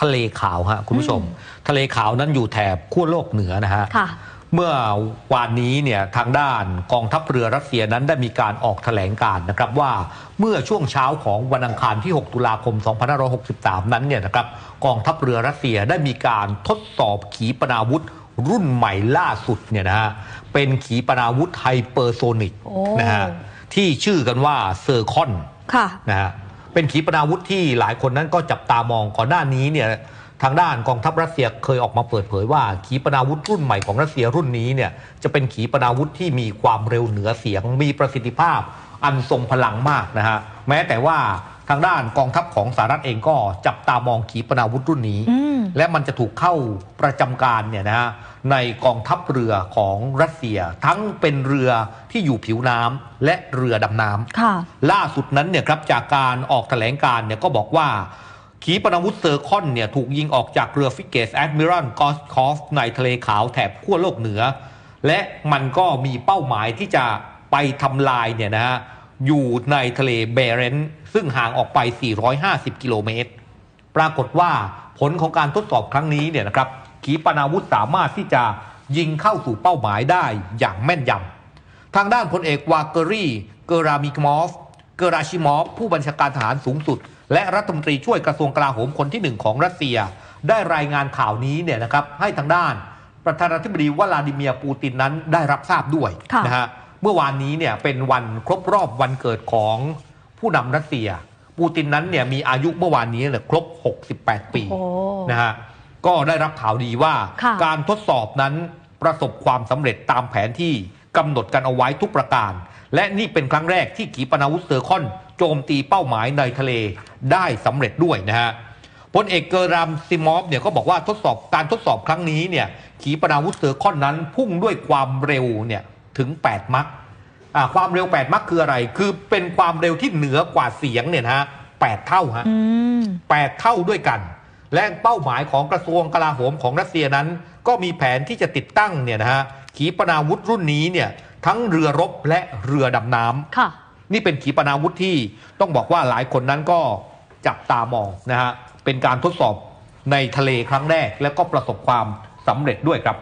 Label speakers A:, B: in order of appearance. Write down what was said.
A: ทะเลขาวฮะคุณผู้ชม ทะเลขาวนั้นอยู่แถบขั้วโลกเหนือนะฮะ
B: ค่ะ
A: เมื่อวานนี้เนี่ยทางด้านกองทัพเรือรัสเซียนั้นได้มีการออกแถลงการณ์นะครับว่าเมื่อช่วงเช้าของวันอังคารที่ 6 ตุลาคม 2563 นั้นเนี่ยนะครับกองทัพเรือรัสเซียได้มีการทดสอบขีปนาวุธรุ่นใหม่ล่าสุดเนี่ยนะฮะเป็นขีปนาวุธไฮเปอร์โซนิก
B: โอ้
A: นะฮะที่ชื่อกันว่าเซอร์คอน
B: ค่ะ
A: นะฮะ เป็นขีปนาวุธที่หลายคนนั้นก็จับตามองก่อนหน้านี้เนี่ยทางด้านกองทัพรัสเซียเคยออกมาเปิดเผยว่า ขีปนาวุธรุ่นใหม่ของรัสเซียรุ่นนี้เนี่ยจะเป็นขีปนาวุธที่มีความเร็วเหนือเสียง มีประสิทธิภาพ อันทรงพลังมากนะฮะแม้แต่ว่าทางด้านกองทัพของสหรัฐเองก็จับตามองขีปนาวุธรุ่นนี้
B: อืม
A: และมันจะถูกเข้าประจำการเนี่ยนะฮะ ในกองทัพเรือของรัสเซีย ทั้งเป็นเรือที่อยู่ผิวน้ำและเรือดำน้ำ
B: ค่ะ
A: ล่าสุดนั้นเนี่ยครับจากการออกแถลงการเนี่ยก็บอกว่าขีปนาวุธเซอร์คอนเนี่ยถูกยิงออกจากเรือฟิกเกสแอดมิรัลกอสคอฟในทะเลขาวแถบขั้วโลกเหนือ และมันก็มีเป้าหมายที่จะไปทำลายเนี่ยนะฮะอยู่ในทะเลเบเรนต์ซึ่งห่างออกไป 450 กิโลเมตร ปรากฏว่าผลของการทดสอบครั้งนี้เนี่ยนะครับ ขีปนาวุธสามารถที่จะยิงเข้าสู่เป้าหมายได้อย่างแม่นยำ ทางด้านพลเอกวาเกอรี่ เกอรามิกมอฟ เกอราชิมอฟ ผู้บัญชาการทหารสูงสุด และรัฐมนตรีช่วยกระทรวงกลาโหมคนที่หนึ่งของรัสเซีย ได้รายงานข่าวนี้เนี่ยนะครับให้ทางด้านประธานาธิบดีวลาดิเมียร์ปูตินนั้นได้รับทราบด้วย
B: ค่ะ
A: นะฮะ เมื่อวานนี้เนี่ยเป็นวันครบรอบวันเกิดของผู้นำรัสเซีย ปูตินนั้นเนี่ยมีอายุเมื่อวานนี้เนี่ยครบ 68 ปี
B: โอ้
A: นะฮะ ก็ได้รับข่าวดีว่า
B: ค่ะ
A: การทดสอบนั้นประสบความสำเร็จตามแผนที่กำหนดกันเอาไว้ทุกประการ และนี่เป็นครั้งแรกที่ขีปนาวุธเซอร์คอน โจมตีเป้าหมายในทะเลได้สำเร็จด้วยนะฮะพลเอกเกอรามซิมอฟเนี่ยก็บอกว่าทดสอบการทดสอบครั้งนี้เนี่ยขีปนาวุธเซอร์คอนนั้นพุ่งด้วยความเร็วเนี่ยถึง 8 มัคอ่าความเร็ว 8 มัคคืออะไร คือเป็นความเร็วที่เหนือกว่าเสียงเนี่ยนะฮะ8เท่าฮะ
B: อืม
A: 8 เท่าด้วยกัน และเป้าหมายของกระทรวงกลาโหมของรัสเซียนั้น ก็มีแผนที่จะติดตั้งเนี่ยนะฮะขีปนาวุธรุ่นนี้เนี่ยทั้งเรือรบและเรือดำน้ำ
B: ค่ะ
A: นี่เป็นขีปนาวุธที่ต้องบอกว่าหลายคนนั้นก็จับตามองนะฮะเป็นการทดสอบในทะเลครั้งแรก และก็ประสบความสำเร็จด้วยครับ